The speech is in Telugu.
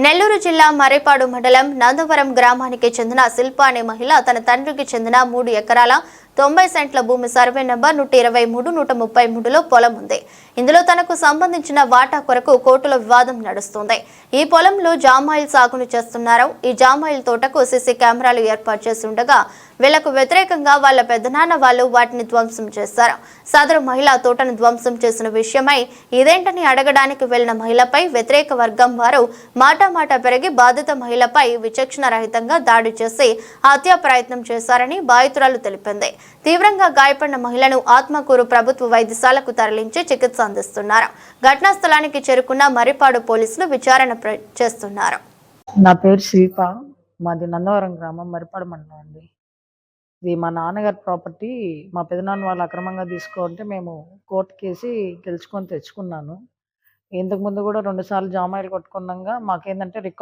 నెల్లూరు జిల్లా మరేపాడు మండలం నందవరం గ్రామానికి చెందిన శిల్ప అనే మహిళ తన తండ్రికి చెందిన మూడు ఎకరాల తొంభై సెంట్ల భూమి సర్వే నెంబర్ నూట ఇరవై మూడు నూట ముప్పై మూడులో పొలం ఉంది. ఇందులో తనకు సంబంధించిన వాటా కొరకు కోర్టులో వివాదం నడుస్తుంది. ఈ పొలంలో జామాయిల్ సాగును చేస్తున్నారు. ఈ జామాయిల్ తోటకు సీసీ కెమెరాలు ఏర్పాటు చేసి ఉండగా వీళ్ళకు వ్యతిరేకంగా వాళ్ళ పెద్దనాన్న వాళ్ళు వాటిని ధ్వంసం చేశారు. సదరు మహిళ తోటను ధ్వంసం చేసిన విషయమై ఇదేంటని అడగడానికి వెళ్ళిన మహిళపై వ్యతిరేక వర్గం వారు మాటామాట పెరిగి బాధిత మహిళపై విచక్షణ రహితంగా దాడి చేసి హత్యా ప్రయత్నం చేశారని బాధితురాలు తెలిపింది. తీవ్రంగా గాయపడిన మహిళను ఆత్మకూరు ప్రభుత్వ వైద్యశాలకు తరలించి చికిత్స అందిస్తున్నారు. ఘటనా స్థలానికి చేరుకున్న మరిపాడు పోలీసులు విచారణ చేస్తున్నారు. నా పేరు శిల్ప. మాది నందవరం గ్రామం మరిపాడు మండలం అండి. ఇది మా నాన్నగారి ప్రాపర్టీ. మా పెదనాన్న వాళ్ళు అక్రమంగా తీసుకుంటే మేము కోర్టు కేసి గెలుచుకొని తెచ్చుకున్నాను. ఇంతకు ముందు కూడా రెండు సార్లు జామాయిలు కొట్టుకున్నాగా మాకేంటంటే రికార్డ్